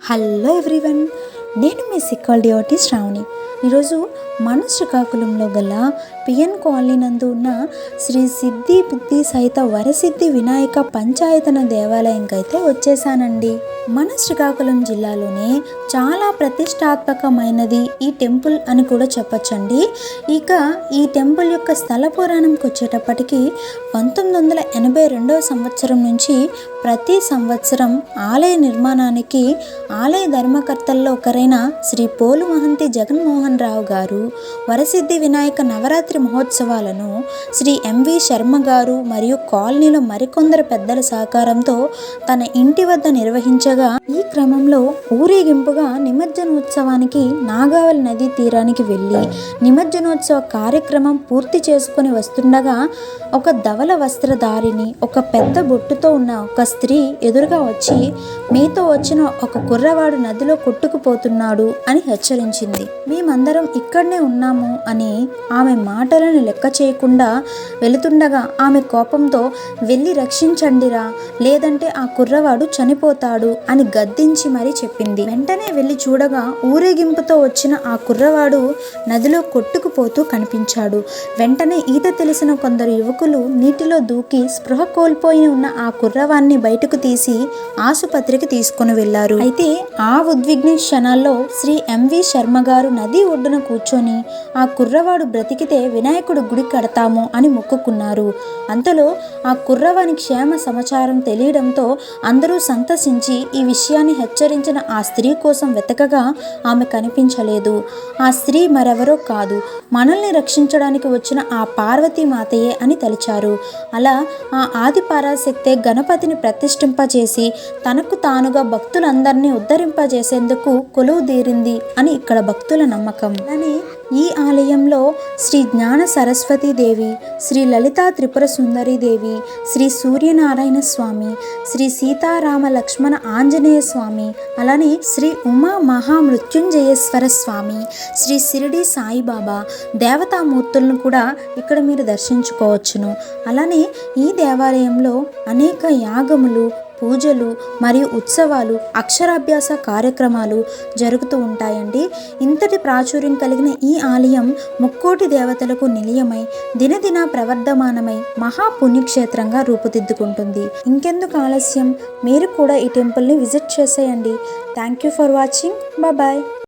Hello everyone నేను మీ సిక్కాల్డియోటి శ్రావణి ఈరోజు మన శ్రీకాకుళంలో గల పిఎన్ కాలనీ నందు ఉన్న శ్రీ సిద్ధి బుద్ధి సహిత వరసిద్ధి వినాయక పంచాయతన దేవాలయంకి అయితే వచ్చేసానండి. మన శ్రీకాకుళం జిల్లాలోనే చాలా ప్రతిష్టాత్మకమైనది ఈ టెంపుల్ అని కూడా చెప్పొచ్చండి. ఇక ఈ టెంపుల్ యొక్క స్థల పురాణంకి వచ్చేటప్పటికి పంతొమ్మిది వందల ఎనభై రెండవ సంవత్సరం నుంచి ప్రతి సంవత్సరం ఆలయ నిర్మాణానికి ఆలయ ధర్మకర్తల్లో ఒకరైన శ్రీ పోలు మహంతి జగన్మోహన్ రావు గారు వరసిద్ధి వినాయక నవరాత్రి మహోత్సవాలను శ్రీ ఎంవి శర్మ గారు మరియు కాలనీలో మరికొందరు పెద్దల సహకారంతో తన ఇంటి వద్ద నిర్వహించగా ఈ క్రమంలో ఊరేగింపుగా నిమజ్జనోత్సవానికి నాగావళి నదీ తీరానికి వెళ్ళి నిమజ్జనోత్సవ కార్యక్రమం పూర్తి చేసుకొని వస్తుండగా ఒక ధవల వస్త్రధారిని ఒక పెద్ద బొట్టుతో ఉన్న ఒక స్త్రీ ఎదురుగా వచ్చి మీతో వచ్చిన ఒక కుర్రవాడు నదిలో కొట్టుకుపోతున్నాడు అని హెచ్చరించింది. మేమందరం ఇక్కడనే ఉన్నాము అని ఆమె మాటలను లెక్క చేయకుండా వెళుతుండగా ఆమె కోపంతో వెళ్ళి రక్షించండిరా లేదంటే ఆ కుర్రవాడు చనిపోతాడు అని గద్దించి మరీ చెప్పింది. వెంటనే వెళ్ళి చూడగా ఊరేగింపుతో వచ్చిన ఆ కుర్రవాడు నదిలో కొట్టుకుపోతూ కనిపించాడు. వెంటనే ఈత తెలిసిన కొందరు యువకులు నీటిలో దూకి స్పృహ కోల్పోయి ఉన్న ఆ కుర్రవాన్ని బయటకు తీసి ఆసుపత్రికి తీసుకుని వెళ్ళారు అయితే ఆ ఉద్విగ్న క్షణాల్లో శ్రీ ఎంవి శర్మ గారు నది ఒడ్డున కూర్చొని ఆ కుర్రవాడు బ్రతికితే వినాయకుడు గుడి కడతాము అని మొక్కుకున్నారు. అంతలో ఆ కుర్రవాని క్షేమ సమాచారం తెలియడంతో అందరూ సంతసించి ఈ విషయాన్ని హెచ్చరించిన ఆ స్త్రీ కోసం వెతకగా ఆమె కనిపించలేదు. ఆ స్త్రీ మరెవరో కాదు. మనల్ని రక్షించడానికి వచ్చిన ఆ పార్వతీ మాతయే అని తలిచారు. అలా ఆ ఆది పరాశక్తే గణపతిని ప్రతిష్ఠింపజేసి తనకు తానుగా భక్తులందరినీ ఉద్ధరింపజేసేందుకు కొలువు తీరింది అని ఇక్కడ భక్తుల నమ్మకం. అలానే ఈ ఆలయంలో శ్రీ జ్ఞాన సరస్వతీ దేవి శ్రీ లలితా త్రిపుర సుందరి దేవి శ్రీ సూర్యనారాయణ స్వామి శ్రీ సీతారామ లక్ష్మణ ఆంజనేయ స్వామి అలానే శ్రీ ఉమా మహామృత్యుంజయేశ్వర స్వామి శ్రీ సిరిడి సాయిబాబా దేవతామూర్తులను కూడా ఇక్కడ మీరు దర్శించుకోవచ్చును. అలానే ఈ దేవాలయంలో అనేక యాగములు పూజలు మరియు ఉత్సవాలు అక్షరాభ్యాస కార్యక్రమాలు జరుగుతూ ఉంటాయండి. ఇంతటి ప్రాచుర్యం కలిగిన ఈ ఆలయం ముక్కోటి దేవతలకు నిలయమై దినదిన ప్రవర్ధమానమై మహాపుణ్యక్షేత్రంగా రూపుదిద్దుకుంటుంది. ఇంకెందుకు ఆలస్యం? మీరు కూడా ఈ టెంపుల్ని విజిట్ చేసేయండి. Thank you for watching. Bye